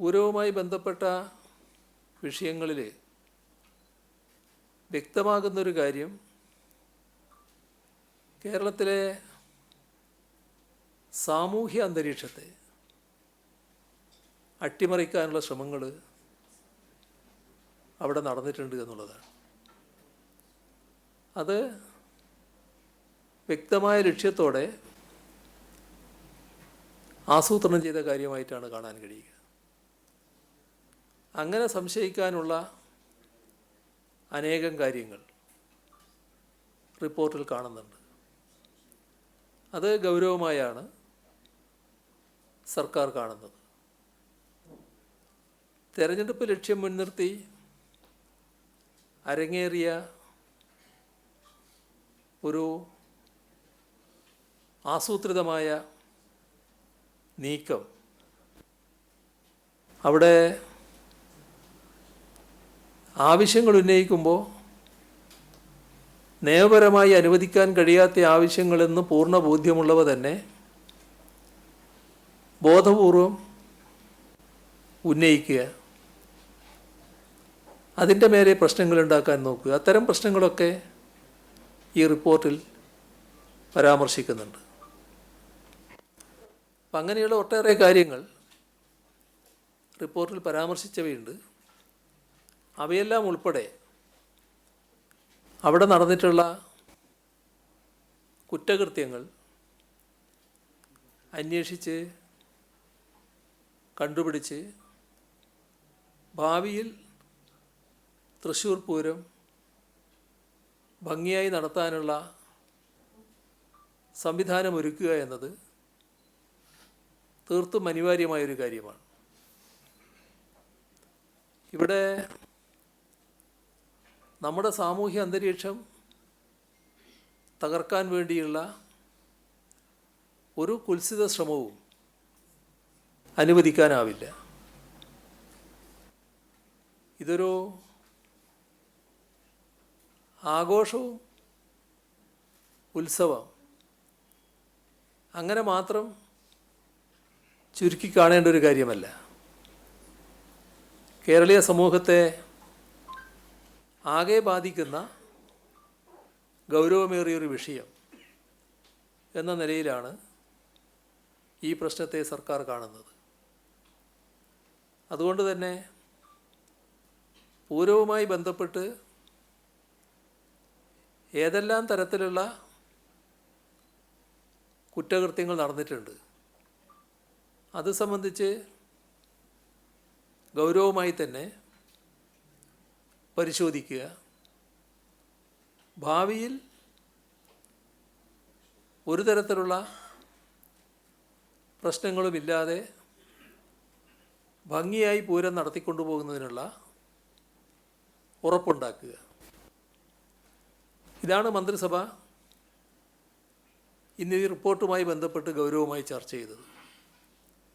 പൂരവുമായി ബന്ധപ്പെട്ട വിഷയങ്ങളിൽ വ്യക്തമാകുന്നൊരു കാര്യം കേരളത്തിലെ സാമൂഹ്യ അന്തരീക്ഷത്തെ അട്ടിമറിക്കാനുള്ള ശ്രമങ്ങൾ അവിടെ നടന്നിട്ടുണ്ട് എന്നുള്ളതാണ്. അത് വ്യക്തമായ ലക്ഷ്യത്തോടെ ആസൂത്രണം ചെയ്ത കാര്യമായിട്ടാണ് കാണാൻ കഴിയുക. അങ്ങനെ സംശയിക്കാനുള്ള അനേകം കാര്യങ്ങൾ റിപ്പോർട്ടിൽ കാണുന്നുണ്ട്. അത് ഗൗരവമായാണ് സർക്കാർ കാണുന്നത്. തെരഞ്ഞെടുപ്പ് ലക്ഷ്യം മുൻനിർത്തി അരങ്ങേറിയ ഒരു ആസൂത്രിതമായ നീക്കം അവിടെ ആവശ്യങ്ങൾ ഉന്നയിക്കുമ്പോൾ നിയമപരമായി അനുവദിക്കാൻ കഴിയാത്ത ആവശ്യങ്ങളെന്ന് പൂർണ ബോധ്യമുള്ളവ തന്നെ ബോധപൂർവം ഉന്നയിക്കുക. അതിന്റെ മേലെ പ്രശ്നങ്ങൾ ഉണ്ടാക്കാൻ നോക്കുക. അത്തരം പ്രശ്നങ്ങളൊക്കെ ഈ റിപ്പോർട്ടിൽ പരാമർശിക്കുന്നുണ്ട്. അപ്പം അങ്ങനെയുള്ള ഒട്ടേറെ കാര്യങ്ങൾ റിപ്പോർട്ടിൽ പരാമർശിച്ചവയുണ്ട്. അവയെല്ലാം ഉൾപ്പെടെ അവിടെ നടന്നിട്ടുള്ള കുറ്റകൃത്യങ്ങൾ അന്വേഷിച്ച് കണ്ടുപിടിച്ച് ഭാവിയിൽ തൃശ്ശൂർ പൂരം ഭംഗിയായി നടത്താനുള്ള സംവിധാനം ഒരുക്കുക എന്നത് തീർത്തും അനിവാര്യമായൊരു കാര്യമാണ്. ഇവിടെ നമ്മുടെ സാമൂഹ്യ അന്തരീക്ഷം തകർക്കാൻ വേണ്ടിയുള്ള ഒരു കുൽസിത ശ്രമവും അനുവദിക്കാനാവില്ല. ഇതൊരു ആഘോഷവും ഉത്സവം. അങ്ങനെ മാത്രം ചുരുക്കി കാണേണ്ട ഒരു കാര്യമല്ല. കേരളീയ സമൂഹത്തെ ആകെ ബാധിക്കുന്ന ഗൗരവമേറിയൊരു വിഷയം എന്ന നിലയിലാണ് ഈ പ്രശ്നത്തെ സർക്കാർ കാണുന്നത്. അതുകൊണ്ട് തന്നെ പൂരവുമായി ബന്ധപ്പെട്ട് ഏതെല്ലാം തരത്തിലുള്ള കുറ്റകൃത്യങ്ങൾ നടന്നിട്ടുണ്ട് അത് സംബന്ധിച്ച് ഗൗരവമായി തന്നെ പരിശോധിക്കുക. ഭാവിയിൽ ഒരു തരത്തിലുള്ള പ്രശ്നങ്ങളുമില്ലാതെ ഭംഗിയായി പൂരം നടത്തിക്കൊണ്ടുപോകുന്നതിനുള്ള ഉറപ്പുണ്ടാക്കുക. ഇതാണ് മന്ത്രിസഭ ഇന്ന് ഈ റിപ്പോർട്ടുമായി ബന്ധപ്പെട്ട് ഗൗരവമായി ചർച്ച ചെയ്തത്.